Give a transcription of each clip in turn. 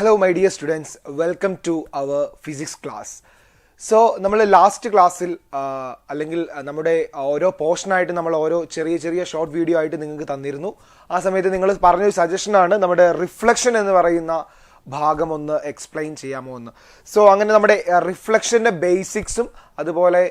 Hello my dear students welcome to our physics class so നമ്മൾ last ക്ലാസ്സിൽ അല്ലെങ്കിൽ നമ്മുടെ ഓരോ പോർഷനായിട്ട് നമ്മൾ ഓരോ ചെറിയ ചെറിയ ഷോർട്ട് വീഡിയോ ആയിട്ട് നിങ്ങൾക്ക് തന്നിരുന്നു. ആ സമയത്ത് നിങ്ങൾ പറഞ്ഞൊരു സജഷനാണ് നമ്മുടെ റിഫ്ലക്ഷൻ എന്ന് പറയുന്ന ഭാഗം ഒന്ന് എക്സ്പ്ലെയിൻ ചെയ്യാമോ എന്ന്. സോ അങ്ങനെ നമ്മുടെ റിഫ്ലക്ഷന്റെ ബേസിക്സും അതുപോലെ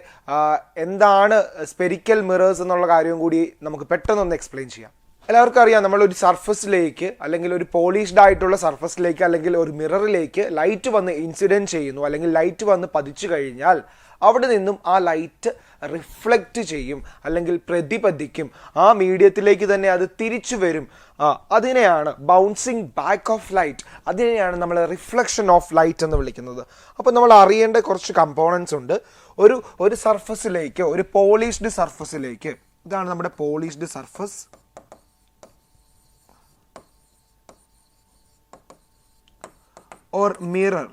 എന്താണ് സ്പെരിക്കൽ മിറേഴ്സ് എന്നുള്ള കാര്യവും കൂടി നമുക്ക് പെട്ടെന്നൊന്ന് എക്സ്പ്ലെയിൻ ചെയ്യാം. എല്ലാവർക്കും അറിയാം നമ്മൾ ഒരു സർഫസിലേക്ക് അല്ലെങ്കിൽ ഒരു പോളിഷ്ഡ് ആയിട്ടുള്ള സർഫസിലേക്ക് അല്ലെങ്കിൽ ഒരു മിററിലേക്ക് ലൈറ്റ് വന്ന് ഇൻസിഡന്റ് ചെയ്യുന്നു അല്ലെങ്കിൽ ലൈറ്റ് വന്ന് പതിച്ചു കഴിഞ്ഞാൽ അവിടെ നിന്നും ആ ലൈറ്റ് റിഫ്ലക്റ്റ് ചെയ്യും അല്ലെങ്കിൽ പ്രതിപദിക്കും ആ മീഡിയത്തിലേക്ക് തന്നെ അത് തിരിച്ചു വരും. അതിനെയാണ് ബൗൺസിങ് ബാക്ക് ഓഫ് ലൈറ്റ് അതിനെയാണ് നമ്മൾ റിഫ്ലക്ഷൻ ഓഫ് ലൈറ്റ് എന്ന് വിളിക്കുന്നത്. അപ്പോൾ നമ്മൾ അറിയേണ്ട കുറച്ച് കമ്പോണൻസ് ഉണ്ട്. ഒരു ഒരു സർഫസിലേക്ക് ഒരു പോളിഷ്ഡ് സർഫസിലേക്ക് ഇതാണ് നമ്മുടെ പോളിഷ്ഡ് സർഫസ് ഓർ മിറർ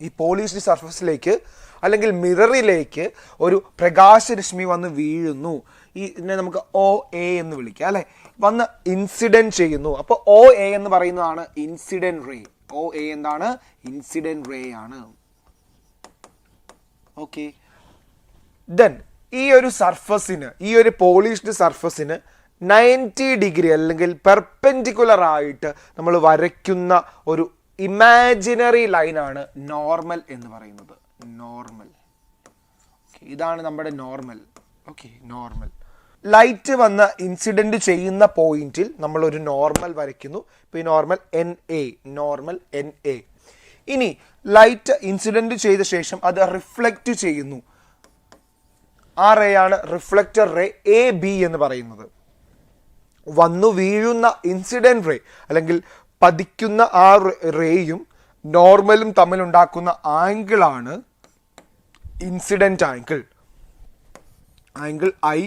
ഈ പോളിഷ്ഡ് സർഫസിലേക്ക് അല്ലെങ്കിൽ മിററിലേക്ക് ഒരു പ്രകാശരശ്മി വന്ന് വീഴുന്നു. ഈ ഇതിനെ നമുക്ക് ഒ എ എന്ന് വിളിക്കാം അല്ലെ? വന്ന് ഇൻസിഡന്റ് ചെയ്യുന്നു. അപ്പോൾ ഒ എ എന്ന് പറയുന്നതാണ് ഇൻസിഡന്റ് റേ ഒ എ എന്താണ്? ഇൻസിഡന്റ് റേ ആണ്. ഓക്കെ ദെൻ ഈ ഒരു സർഫസിന് ഈ ഒരു പോളിഷ്ഡ് സർഫസിന് നയന്റി ഡിഗ്രി അല്ലെങ്കിൽ പെർപെൻഡിക്കുലർ ആയിട്ട് നമ്മൾ വരയ്ക്കുന്ന ഒരു ഇമാജിനറി ലൈനാണ് നോർമൽ എന്ന് പറയുന്നത്. നോർമൽ. ഇതാണ് നമ്മുടെ നോർമൽ. Okay normal. ലൈറ്റ് വന്ന് ഇൻസിഡന്റ് ചെയ്യുന്ന പോയിന്റിൽ നമ്മൾ ഒരു നോർമൽ വരയ്ക്കുന്നു. ഇപ്പോൾ ഈ normal N A normal N A ഇനി ലൈറ്റ് ഇൻസിഡന്റ് ചെയ്ത ശേഷം അത് റിഫ്ലക്റ്റ് ചെയ്യുന്നു. ആ റേ ആണ് റിഫ്ലക്റ്റർ റേ എ ബി എന്ന് പറയുന്നത്. വന്നു വീഴുന്ന ഇൻസിഡന്റ് റേ അല്ലെങ്കിൽ പതിക്കുന്ന ആ റേയും നോർമലും തമ്മിലുണ്ടാക്കുന്ന ആംഗിളാണ് incident angle angle I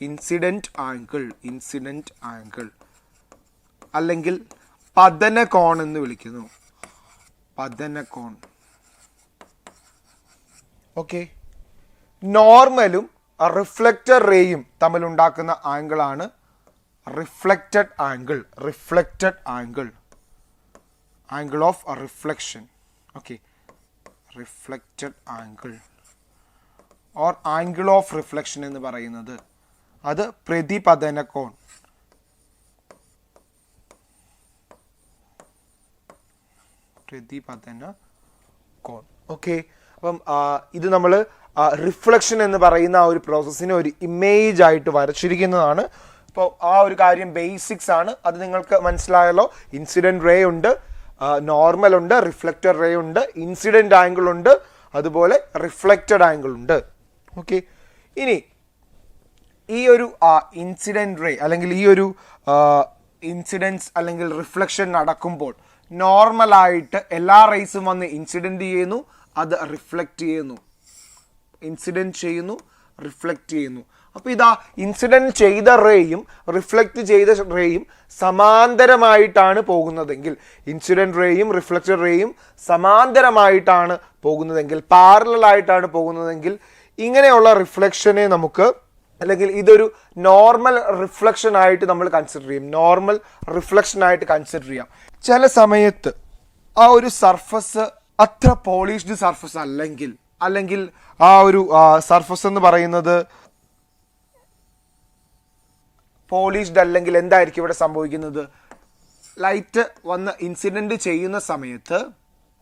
incident angle incident angle അല്ലെങ്കിൽ പതന കോൺ എന്ന് വിളിക്കുന്നു. പതന കോൺ ഓക്കെ നോർമലും റിഫ്ലക്റ്റർ റേയും തമ്മിലുണ്ടാക്കുന്ന ആംഗിളാണ് reflected angle reflected angle angle of reflection okay reflected angle or angle of reflection എന്ന് പറയുന്നത് അത് പ്രതിപതന കോൺ പ്രതിപതന കോൺ ഓക്കെ അപ്പം ഇത് നമ്മൾ റിഫ്ലക്ഷൻ എന്ന് പറയുന്ന ആ ഒരു പ്രോസസ്സിനെ ഒരു ഇമേജ് ആയിട്ട് വരച്ചിരിക്കുന്നതാണ് അപ്പോൾ ആ ഒരു കാര്യം ബേസിക്സ് ആണ്. അത് നിങ്ങൾക്ക് മനസ്സിലായല്ലോ. ഇൻസിഡന്റ് റേ ഉണ്ട്. നോർമൽ ഉണ്ട്. റിഫ്ലക്റ്റഡ് റേ ഉണ്ട്. ഇൻസിഡന്റ് ആംഗിൾ ഉണ്ട്. അതുപോലെ റിഫ്ലക്റ്റഡ് ആംഗിൾ ഉണ്ട്. ഓക്കെ ഇനി ഈ ഒരു ഇൻസിഡന്റ് റേ അല്ലെങ്കിൽ ഈ ഒരു ഇൻസിഡൻസ് അല്ലെങ്കിൽ റിഫ്ലക്ഷൻ നടക്കുമ്പോൾ നോർമലായിട്ട് എല്ലാ റേസും വന്ന് ഇൻസിഡന്റ് ചെയ്യുന്നു. അത് റിഫ്ലക്റ്റ് ചെയ്യുന്നു. ഇൻസിഡന്റ് ചെയ്യുന്നു. റിഫ്ലക്റ്റ് ചെയ്യുന്നു. അപ്പോൾ ഇതാ ഇൻസിഡന്റ് ചെയ്ത റേയും റിഫ്ലക്റ്റ് ചെയ്ത റേയും സമാന്തരമായിട്ടാണ് പോകുന്നതെങ്കിൽ ഇൻസിഡന്റ് റേയും റിഫ്ലക്റ്റഡ് റേയും സമാന്തരമായിട്ടാണ് പോകുന്നതെങ്കിൽ പാരലായിട്ടാണ് പോകുന്നതെങ്കിൽ ഇങ്ങനെയുള്ള റിഫ്ലക്ഷനെ നമുക്ക് അല്ലെങ്കിൽ ഇതൊരു നോർമൽ റിഫ്ലക്ഷൻ ആയിട്ട് നമ്മൾ കൺസിഡർ ചെയ്യും. നോർമൽ റിഫ്ലക്ഷൻ ആയിട്ട് കൺസിഡർ ചെയ്യാം. ചില സമയത്ത് ആ ഒരു സർഫസ് അത്ര പോളിഷ്ഡ് സർഫസ് അല്ലെങ്കിൽ അല്ലെങ്കിൽ ആ ഒരു സർഫസ് എന്ന് പറയുന്നത് പോളിഷ്ഡ് അല്ലെങ്കിൽ എന്തായിരിക്കും ഇവിടെ സംഭവിക്കുന്നത്? ലൈറ്റ് വന്ന് ഇൻസിഡന്റ് ചെയ്യുന്ന സമയത്ത്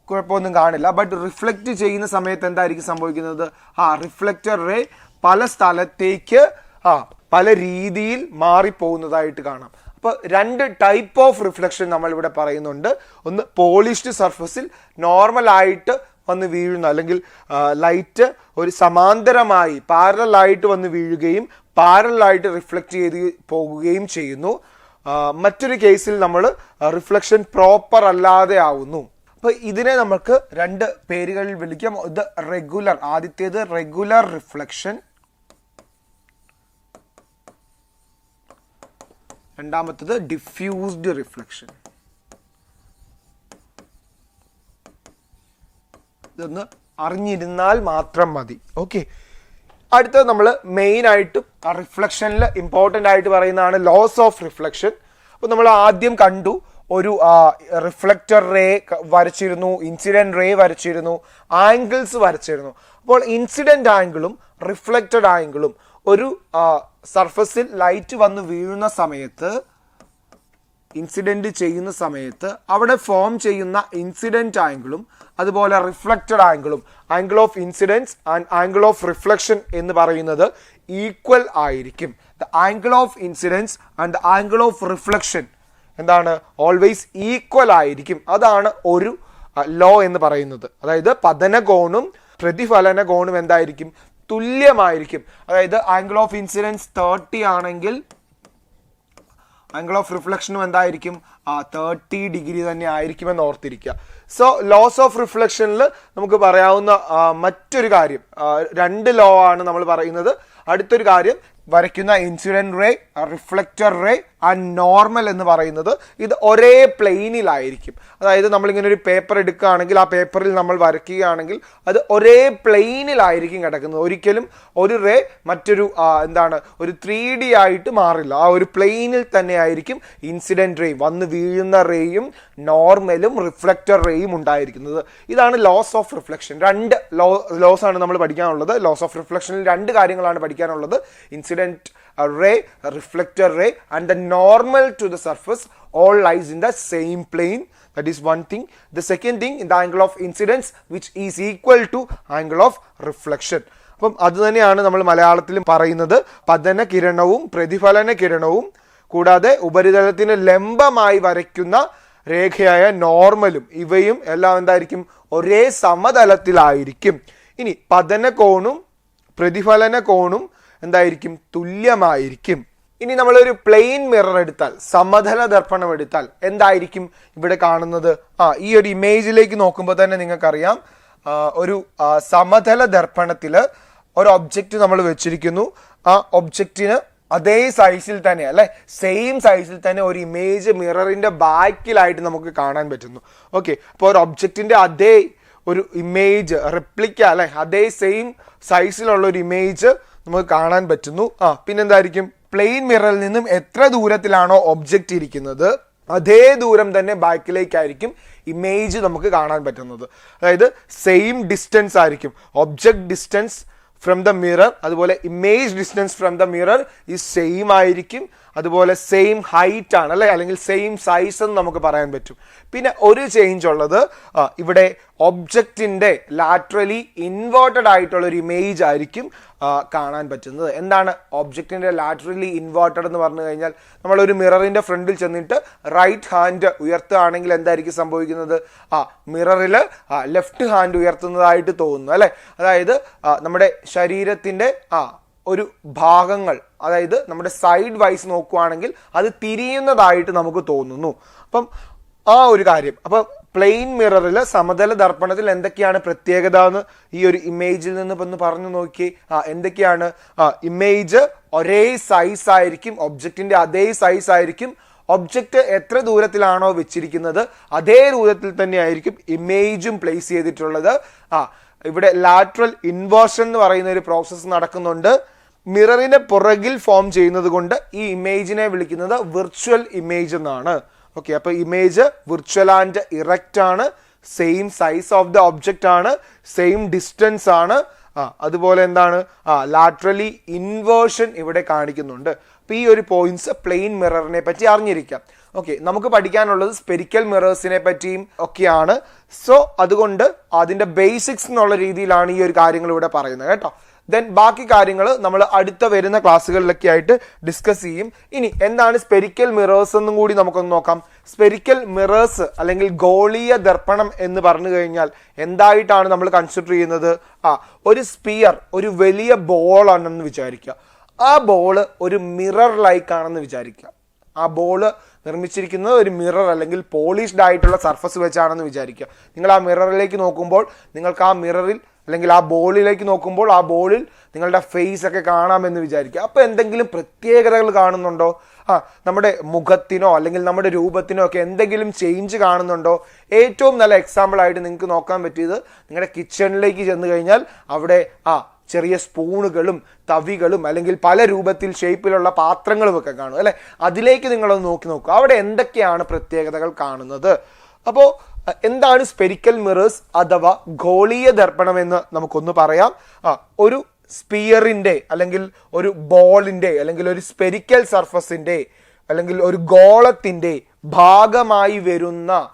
കുഴപ്പമൊന്നും കാണില്ല. ബട്ട് റിഫ്ലക്റ്റ് ചെയ്യുന്ന സമയത്ത് എന്തായിരിക്കും സംഭവിക്കുന്നത്? ആ റിഫ്ലക്റ്റർ റേ പല സ്ഥലത്തേക്ക് ആ പല രീതിയിൽ മാറിപ്പോകുന്നതായിട്ട് കാണാം. അപ്പോൾ രണ്ട് ടൈപ്പ് ഓഫ് റിഫ്ലക്ഷൻ നമ്മൾ ഇവിടെ പറയുന്നുണ്ട്. ഒന്ന് പോളിഷ്ഡ് സർഫസിൽ നോർമൽ ആയിട്ട് വന്ന് വീഴുന്ന. അല്ലെങ്കിൽ ലൈറ്റ് ഒരു സമാന്തരമായി പാരലായിട്ട് വന്ന് വീഴുകയും പാരലായിട്ട് റിഫ്ലക്റ്റ് ചെയ്ത് പോകുകയും ചെയ്യുന്നു. മറ്റൊരു കേസിൽ നമ്മൾ റിഫ്ലക്ഷൻ പ്രോപ്പർ അല്ലാതെ ആവുന്നു. അപ്പോൾ ഇതിനെ നമുക്ക് രണ്ട് പേരുകളിൽ വിളിക്കാം. ഇത് റെഗുലർ ആദ്യത്തേത് റെഗുലർ റിഫ്ലക്ഷൻ രണ്ടാമത്തത് ഡിഫ്യൂസ്ഡ് റിഫ്ലക്ഷൻ ഇതൊന്ന് അറിഞ്ഞിരുന്നാൽ മാത്രം മതി. ഓക്കെ അടുത്തത് നമ്മൾ മെയിൻ ആയിട്ടും റിഫ്ലക്ഷനിൽ ഇമ്പോർട്ടന്റ് ആയിട്ട് പറയുന്നതാണ് ലോസ് ഓഫ് റിഫ്ലക്ഷൻ അപ്പോൾ നമ്മൾ ആദ്യം കണ്ടു ഒരു റിഫ്ലക്ടർ റേ വരച്ചിരുന്നു ഇൻസിഡന്റ് റേ വരച്ചിരുന്നു ആംഗിൾസ് വരച്ചിരുന്നു. അപ്പോൾ ഇൻസിഡന്റ് ആംഗിളും റിഫ്ലക്റ്റഡ് ആംഗിളും ഒരു സർഫസിൽ ലൈറ്റ് വന്ന് വീഴുന്ന സമയത്ത് ഇൻസിഡന്റ് ചെയ്യുന്ന സമയത്ത് അവിടെ ഫോം ചെയ്യുന്ന ഇൻസിഡന്റ് ആംഗിളും അതുപോലെ റിഫ്ലക്റ്റഡ് ആംഗിളും angle of incidence and angle of reflection എന്ന് പറയുന്നത് ഈക്വൽ ആയിരിക്കും. The angle of incidence and the angle of reflection എന്താണ്? ഓൾവേസ് ഈക്വൽ ആയിരിക്കും. അതാണ് ഒരു ലോ എന്ന് പറയുന്നത്. അതായത് പതനകോണും പ്രതിഫലന കോണും എന്തായിരിക്കും? തുല്യമായിരിക്കും. അതായത് ആംഗിൾ ഓഫ് ഇൻസിഡൻസ് തേർട്ടി ആണെങ്കിൽ ആംഗിൾ ഓഫ് റിഫ്ലക്ഷനും എന്തായിരിക്കും? തേർട്ടി ഡിഗ്രി തന്നെ ആയിരിക്കുമെന്ന് ഓർത്തിരിക്കുക. സോ ലോസ് ഓഫ് റിഫ്ലക്ഷനിൽ നമുക്ക് പറയാവുന്ന മറ്റൊരു കാര്യം രണ്ട് ലോ ആണ് നമ്മൾ പറയുന്നത്. അടുത്തൊരു കാര്യം വരയ്ക്കുന്ന incident ray reflector ray and normal എന്ന് പറയുന്നത് ഇത് ഒരേ പ്ലെയിനിലായിരിക്കും. അതായത് നമ്മളിങ്ങനെ ഒരു പേപ്പർ എടുക്കുകയാണെങ്കിൽ ആ പേപ്പറിൽ നമ്മൾ വരയ്ക്കുകയാണെങ്കിൽ അത് ഒരേ പ്ലെയിനിലായിരിക്കും കിടക്കുന്നത്. ഒരിക്കലും ഒരു റേ മറ്റൊരു എന്താണ് ഒരു ത്രീ ഡി ആയിട്ട് മാറില്ല. ആ ഒരു പ്ലെയിനിൽ തന്നെ ആയിരിക്കും ഇൻസിഡന്റ് റേയും വന്ന് വീഴുന്ന റേയും നോർമലും റിഫ്ലക്റ്റർ റേയും ഉണ്ടായിരിക്കുന്നത്. ഇതാണ് ലോസ് ഓഫ് റിഫ്ലക്ഷൻ. രണ്ട് ലോ ലോസ് ആണ് നമ്മൾ പഠിക്കാനുള്ളത്. ലോസ് ഓഫ് റിഫ്ലക്ഷനിൽ രണ്ട് കാര്യങ്ങളാണ് പഠിക്കാനുള്ളത്. Incident ray reflector ray and the normal to the surface all lies in the same plane that is one thing the second thing in the angle of incidence which is equal to angle of reflection അപ്പം അത് തന്നെയാണ് നമ്മൾ മലയാളത്തിൽ പറയുന്നത് പതന കിരണവും പ്രതിഫലന കിരണവും കൂടാതെ ഉപരിതലത്തിന് ലംബമായി വരയ്ക്കുന്ന രേഖയായ നോർമലും ഇവയും എല്ലാം എന്തായിരിക്കും ഒരേ സമതലത്തിലായിരിക്കും ഇനി പതന കോണും പ്രതിഫലന കോണും എന്തായിരിക്കും? തുല്യമായിരിക്കും. ഇനി നമ്മളൊരു പ്ലെയിൻ മിറർ എടുത്താൽ സമതല ദർപ്പണം എടുത്താൽ എന്തായിരിക്കും ഇവിടെ കാണുന്നത്? ആ ഈ ഒരു ഇമേജിലേക്ക് നോക്കുമ്പോൾ തന്നെ നിങ്ങൾക്കറിയാം. ഒരു സമതല ദർപ്പണത്തിൽ ഒരു ഒബ്ജക്റ്റ് നമ്മൾ വെച്ചിരിക്കുന്നു. ആ ഒബ്ജക്റ്റിന് അതേ സൈസിൽ തന്നെ അല്ലെ? സെയിം സൈസിൽ തന്നെ ഒരു ഇമേജ് മിററിന്റെ ബാക്കിലായിട്ട് നമുക്ക് കാണാൻ പറ്റുന്നു. ഓക്കെ അപ്പോൾ ഒരു ഒബ്ജക്റ്റിന്റെ അതേ ഒരു ഇമേജ് റിപ്ലിക്ക അല്ലെ? അതേ സെയിം സൈസിലുള്ള ഒരു ഇമേജ് നമുക്ക് കാണാൻ പറ്റുന്നു. ആ പിന്നെന്തായിരിക്കും? പ്ലെയിൻ മിററിൽ നിന്നും എത്ര ദൂരത്തിലാണോ ഒബ്ജക്റ്റ് ഇരിക്കുന്നത് അതേ ദൂരം തന്നെ ബാക്കിലേക്കായിരിക്കും ഇമേജ് നമുക്ക് കാണാൻ പറ്റുന്നത്. അതായത് സെയിം ഡിസ്റ്റൻസ് ആയിരിക്കും. Object distance from the mirror അതുപോലെ image distance from the mirror ഈ സെയിം ആയിരിക്കും. അതുപോലെ സെയിം ഹൈറ്റ് ആണ് അല്ലെ? അല്ലെങ്കിൽ സെയിം സൈസ് എന്ന് നമുക്ക് പറയാൻ പറ്റും. പിന്നെ ഒരു ചേഞ്ച് ഉള്ളത് ഇവിടെ ഒബ്ജക്റ്റിന്റെ ലാറ്ററലി ഇൻവേർട്ടഡ് ആയിട്ടുള്ള ഒരു ഇമേജ് ആയിരിക്കും. കാണാൻ പറ്റുന്നത്. എന്താണ് ഒബ്ജക്റ്റിന്റെ ലാറ്ററലി ഇൻവേർട്ടഡ് എന്ന് പറഞ്ഞു കഴിഞ്ഞാൽ നമ്മളൊരു മിററിന്റെ ഫ്രണ്ടിൽ ചെന്നിട്ട് റൈറ്റ് ഹാൻഡ് ഉയർത്തുകയാണെങ്കിൽ എന്തായിരിക്കും സംഭവിക്കുന്നത്? ആ മിററിൽ ലെഫ്റ്റ് ഹാൻഡ് ഉയർത്തുന്നതായിട്ട് തോന്നുന്നു അല്ലേ? അതായത് നമ്മുടെ ശരീരത്തിന്റെ ആ ഒരു ഭാഗങ്ങൾ അതായത് നമ്മുടെ സൈഡ് വൈസ് നോക്കുവാണെങ്കിൽ അത് തിരിയുന്നതായിട്ട് നമുക്ക് തോന്നുന്നു. അപ്പം ആ ഒരു കാര്യം. അപ്പൊ പ്ലെയിൻ മിററിൽ സമതല ദർപ്പണത്തിൽ എന്തൊക്കെയാണ് പ്രത്യേകത എന്ന് ഈ ഒരു ഇമേജിൽ നിന്ന് ഒന്ന് പറഞ്ഞു നോക്കി. ആ എന്തൊക്കെയാണ്? ആ ഇമേജ് ഒരേ സൈസ് ആയിരിക്കും ഒബ്ജക്റ്റിന്റെ അതേ സൈസ് ആയിരിക്കും. ഒബ്ജക്റ്റ് എത്ര ദൂരത്തിലാണോ വെച്ചിരിക്കുന്നത് അതേ ദൂരത്തിൽ തന്നെ ആയിരിക്കും ഇമേജും പ്ലേസ് ചെയ്തിട്ടുള്ളത്. ആ ഇവിടെ ലാറ്ററൽ ഇൻവേർഷൻ എന്ന് പറയുന്ന ഒരു പ്രോസസ്സ് നടക്കുന്നുണ്ട്. മിററിന്റെ പുറകിൽ ഫോം ചെയ്യുന്നത് കൊണ്ട് ഈ ഇമേജിനെ വിളിക്കുന്നത് വിർച്വൽ ഇമേജ് എന്നാണ്. ഓക്കെ അപ്പോൾ ഇമേജ് വിർച്വൽ ആൻഡ് ഇറക്റ്റ് ആണ്. Same size of the object ആണ്. സെയിം ഡിസ്റ്റൻസ് ആണ്. ആ അതുപോലെ എന്താണ്? ആ ലാറ്ററലി ഇൻവേർഷൻ ഇവിടെ കാണിക്കുന്നുണ്ട്. അപ്പോൾ ഈ ഒരു പോയിന്റ്സ് പ്ലെയിൻ മിററിനെ പറ്റി അറിഞ്ഞിരിക്കാം. ഓക്കെ നമുക്ക് പഠിക്കാനുള്ളത് സ്പെരിക്കൽ മിറേഴ്സിനെ പറ്റിയും ഒക്കെയാണ്. സോ അതുകൊണ്ട് അതിന്റെ ബേസിക്സ് എന്നുള്ള രീതിയിലാണ് ഈ ഒരു കാര്യങ്ങൾ ഇവിടെ പറയുന്നത് കേട്ടോ. ദെൻ ബാക്കി കാര്യങ്ങൾ നമ്മൾ അടുത്ത വരുന്ന ക്ലാസ്സുകളിലൊക്കെ ആയിട്ട് ഡിസ്കസ് ചെയ്യും. ഇനി എന്താണ് സ്പെരിക്കൽ മിറേഴ്സ് എന്നും കൂടി നമുക്കൊന്ന് നോക്കാം. സ്പെരിക്കൽ മിറേഴ്സ് അല്ലെങ്കിൽ ഗോളീയ ദർപ്പണം എന്ന് പറഞ്ഞു കഴിഞ്ഞാൽ എന്തായിട്ടാണ് നമ്മൾ കൺസിഡർ ചെയ്യുന്നത്? ആ ഒരു സ്പിയർ ഒരു വലിയ ബോളാണെന്ന് വിചാരിക്കുക. ആ ബോൾ ഒരു മിറർ ലൈക്ക് ആണെന്ന് വിചാരിക്കുക. ആ ബോൾ നിർമ്മിച്ചിരിക്കുന്നത് ഒരു മിറർ അല്ലെങ്കിൽ പോളിഷ്ഡ് ആയിട്ടുള്ള സർഫസ് വെച്ചാണെന്ന് വിചാരിക്കുക. നിങ്ങൾ ആ മിററിലേക്ക് നോക്കുമ്പോൾ നിങ്ങൾക്ക് ആ മിററിൽ അല്ലെങ്കിൽ ആ ബോളിലേക്ക് നോക്കുമ്പോൾ ആ ബോളിൽ നിങ്ങളുടെ ഫേസ് ഒക്കെ കാണാമെന്ന് വിചാരിക്കുക. അപ്പോൾ എന്തെങ്കിലും പ്രത്യേകതകൾ കാണുന്നുണ്ടോ? ആ നമ്മുടെ മുഖത്തിനോ അല്ലെങ്കിൽ നമ്മുടെ രൂപത്തിനോ ഒക്കെ എന്തെങ്കിലും ചേഞ്ച് കാണുന്നുണ്ടോ? ഏറ്റവും നല്ല എക്സാമ്പിൾ ആയിട്ട് നിങ്ങൾക്ക് നോക്കാൻ പറ്റിയത് നിങ്ങളുടെ കിച്ചണിലേക്ക് ചെന്ന് കഴിഞ്ഞാൽ അവിടെ ആ ചെറിയ സ്പൂണുകളും തവികളും അല്ലെങ്കിൽ പല രൂപത്തിൽ ഷേപ്പിലുള്ള പാത്രങ്ങളും ഒക്കെ കാണും അല്ലെ? അതിലേക്ക് നിങ്ങളൊന്ന് നോക്കി നോക്കുക അവിടെ എന്തൊക്കെയാണ് പ്രത്യേകതകൾ കാണുന്നത്? അപ്പോൾ എന്താണ് സ്പെരിക്കൽ മിറേഴ്സ് അഥവാ ഗോളീയ ദർപ്പണം എന്ന് നമുക്കൊന്ന് പറയാം. ഒരു സ്പിയറിന്റെ അല്ലെങ്കിൽ ഒരു ബോളിന്റെ അല്ലെങ്കിൽ ഒരു സ്പെരിക്കൽ സർഫസിന്റെ അല്ലെങ്കിൽ ഒരു ഗോളത്തിന്റെ ഭാഗമായി വരുന്ന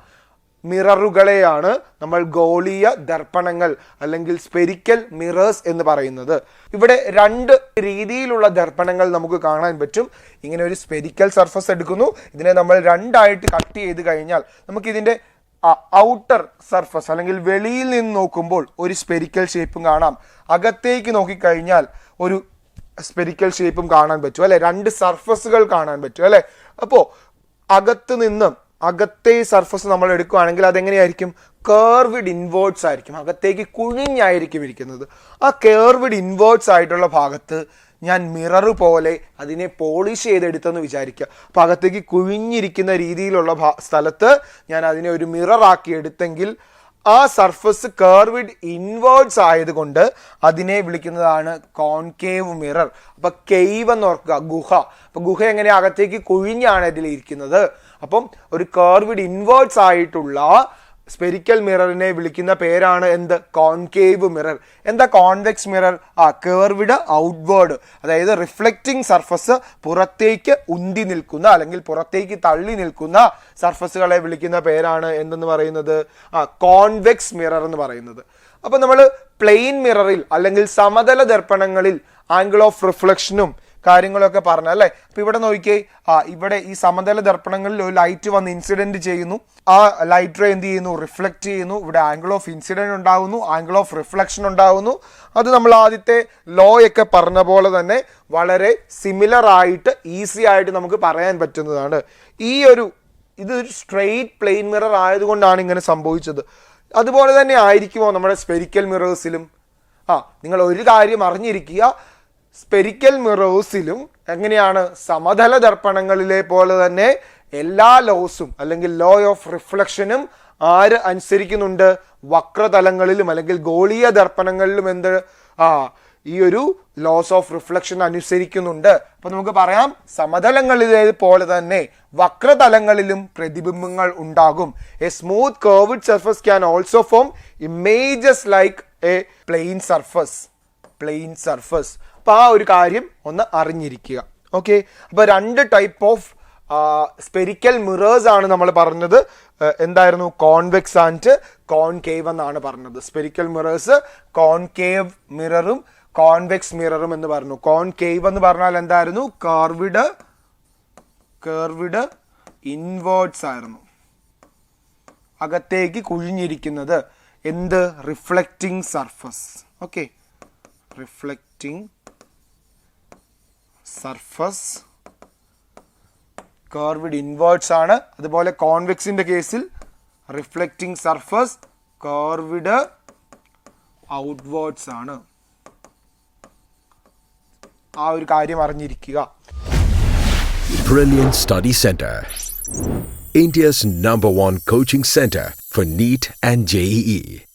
മിററുകളെയാണ് നമ്മൾ ഗോളീയ ദർപ്പണങ്ങൾ അല്ലെങ്കിൽ സ്പെരിക്കൽ മിറേഴ്സ് എന്ന് പറയുന്നത്. ഇവിടെ രണ്ട് രീതിയിലുള്ള ദർപ്പണങ്ങൾ നമുക്ക് കാണാൻ പറ്റും. ഇങ്ങനെ ഒരു സ്പെരിക്കൽ സർഫസ് എടുക്കുന്നു. ഇതിനെ നമ്മൾ രണ്ടായിട്ട് കട്ട് ചെയ്ത് കഴിഞ്ഞാൽ നമുക്കിതിന്റെ ഔട്ടർ സർഫസ് അല്ലെങ്കിൽ വെളിയിൽ നിന്ന് നോക്കുമ്പോൾ ഒരു സ്പെരിക്കൽ ഷേപ്പും കാണാം. അകത്തേക്ക് നോക്കിക്കഴിഞ്ഞാൽ ഒരു സ്പെരിക്കൽ ഷേപ്പും കാണാൻ പറ്റും അല്ലെ? രണ്ട് സർഫസുകൾ കാണാൻ പറ്റും അല്ലെ? അപ്പോൾ അകത്ത് നിന്നും അകത്തെ സർഫസ് നമ്മൾ എടുക്കുകയാണെങ്കിൽ അതെങ്ങനെയായിരിക്കും? കേർവിഡ് ഇൻവേർട്സ് ആയിരിക്കും. അകത്തേക്ക് കുഴിഞ്ഞായിരിക്കും ഇരിക്കുന്നത്. ആ കേർവിഡ് ഇൻവേർട്സ് ആയിട്ടുള്ള ഭാഗത്ത് ഞാൻ മിറർ പോലെ അതിനെ പോളിഷ് ചെയ്തെടുത്തെന്ന് വിചാരിക്കുക അപ്പം അകത്തേക്ക് കുഴിഞ്ഞിരിക്കുന്ന രീതിയിലുള്ള സ്ഥലത്ത് ഞാൻ അതിനെ ഒരു മിററാക്കി എടുത്തെങ്കിൽ ആ സർഫസ് കേർവിഡ് ഇൻവേർഡ്സ് ആയതുകൊണ്ട് അതിനെ വിളിക്കുന്നതാണ് കോൺകേവ് മിറർ അപ്പം കെയ്വ് എന്ന് ഓർക്കുക ഗുഹ. അപ്പം ഗുഹ എങ്ങനെ അകത്തേക്ക് കുഴിഞ്ഞാണ് ഇതിൽ ഇരിക്കുന്നത് അപ്പം ഒരു കേർവിഡ് ഇൻവേർഡ്സ് ആയിട്ടുള്ള സ്പെരിക്കൽ മിററിനെ വിളിക്കുന്ന പേരാണ് എന്ത്? Concave mirror. എന്താ കോൺവെക്സ് മിറർ? ആ കേർവിഡ് ഔട്ട്വേർഡ്. അതായത് റിഫ്ലക്റ്റിംഗ് സർഫസ് പുറത്തേക്ക് ഉന്തി നിൽക്കുന്ന അല്ലെങ്കിൽ പുറത്തേക്ക് തള്ളി നിൽക്കുന്ന സർഫസുകളെ വിളിക്കുന്ന പേരാണ് എന്തെന്ന് പറയുന്നത്? ആ കോൺവെക്സ് മിറർ എന്ന് പറയുന്നത്. അപ്പോൾ നമ്മൾ പ്ലെയിൻ മിററിൽ അല്ലെങ്കിൽ സമതല ദർപ്പണങ്ങളിൽ ആംഗിൾ ഓഫ് റിഫ്ലക്ഷനും കാര്യങ്ങളൊക്കെ പറഞ്ഞു അല്ലേ? അപ്പൊ ഇവിടെ നോക്കിയേ ആ ഇവിടെ ഈ സമതല ദർപ്പണങ്ങളിൽ ഒരു ലൈറ്റ് വന്ന് ഇൻസിഡന്റ് ചെയ്യുന്നു. ആ ലൈറ്റ് റേ എന്ത് ചെയ്യുന്നു? റിഫ്ലക്ട് ചെയ്യുന്നു. ഇവിടെ ആംഗിൾ ഓഫ് ഇൻസിഡന്റ് ഉണ്ടാകുന്നു ആംഗിൾ ഓഫ് റിഫ്ലക്ഷൻ ഉണ്ടാകുന്നു അത് നമ്മൾ ആദ്യത്തെ ലോ ഒക്കെ പറഞ്ഞ പോലെ തന്നെ വളരെ സിമിലർ ആയിട്ട് ഈസി ആയിട്ട് നമുക്ക് പറയാൻ പറ്റുന്നതാണ്. ഈ ഒരു ഇത് ഒരു സ്ട്രെയിറ്റ് പ്ലെയിൻ മിറർ ആയതുകൊണ്ടാണ് ഇങ്ങനെ സംഭവിച്ചത്. അതുപോലെ തന്നെ ആയിരിക്കുമോ നമ്മുടെ സ്പെരിക്കൽ മിറേഴ്സിലും ആ നിങ്ങൾ ഒരു കാര്യം അറിഞ്ഞിരിക്കുക സ്പെരിക്കൽ മിറോസിലും എങ്ങനെയാണ് സമതല ദർപ്പണങ്ങളിലെ പോലെ തന്നെ എല്ലാ ലോസും അല്ലെങ്കിൽ ലോ ഓഫ് റിഫ്ലക്ഷനും ആര് അനുസരിക്കുന്നുണ്ട്? വക്രതലങ്ങളിലും അല്ലെങ്കിൽ ഗോളീയ ദർപ്പണങ്ങളിലും എന്ത്? ആ ഈ ഒരു ലോസ് ഓഫ് റിഫ്ലക്ഷൻ അനുസരിക്കുന്നുണ്ട്. അപ്പൊ നമുക്ക് പറയാം സമതലങ്ങളിലെ പോലെ തന്നെ വക്രതലങ്ങളിലും പ്രതിബിംബങ്ങൾ ഉണ്ടാകും. A smooth curved surface can also form images like a plain surface plain surface അപ്പൊ ആ ഒരു കാര്യം ഒന്ന് അറിഞ്ഞിരിക്കുക. ഓക്കെ അപ്പോൾ രണ്ട് ടൈപ്പ് ഓഫ് സ്പെരിക്കൽ മിറേഴ്സ് ആണ് നമ്മൾ പറഞ്ഞത്. എന്തായിരുന്നു? കോൺവെക്സ് ആൻഡ് കോൺകേവ് എന്നാണ് പറഞ്ഞത്. സ്പെരിക്കൽ മിറേഴ്സ് കോൺകേവ് മിററും കോൺവെക്സ് മിററും എന്ന് പറഞ്ഞു. കോൺകേവ് എന്ന് പറഞ്ഞാൽ എന്തായിരുന്നു? കർവിഡ് കർവിഡ് ഇൻവേർട്സ് ആയിരുന്നു. അകത്തേക്ക് കുഴിഞ്ഞിരിക്കുന്നത്. എന്ത്? Reflecting surface okay reflecting surface curved inwards ആണ് അതുപോലെ കോൺവെക്സിന്റെ കേസിൽ റിഫ്ലക്റ്റിംഗ് സർഫസ് കർവിഡ് ഔട്ട്വേർഡ്സ് ആണ് ആ ഒരു കാര്യം അറിഞ്ഞിരിക്കുക Brilliant Study Center. India's number one coaching center for NEET and E. JEE.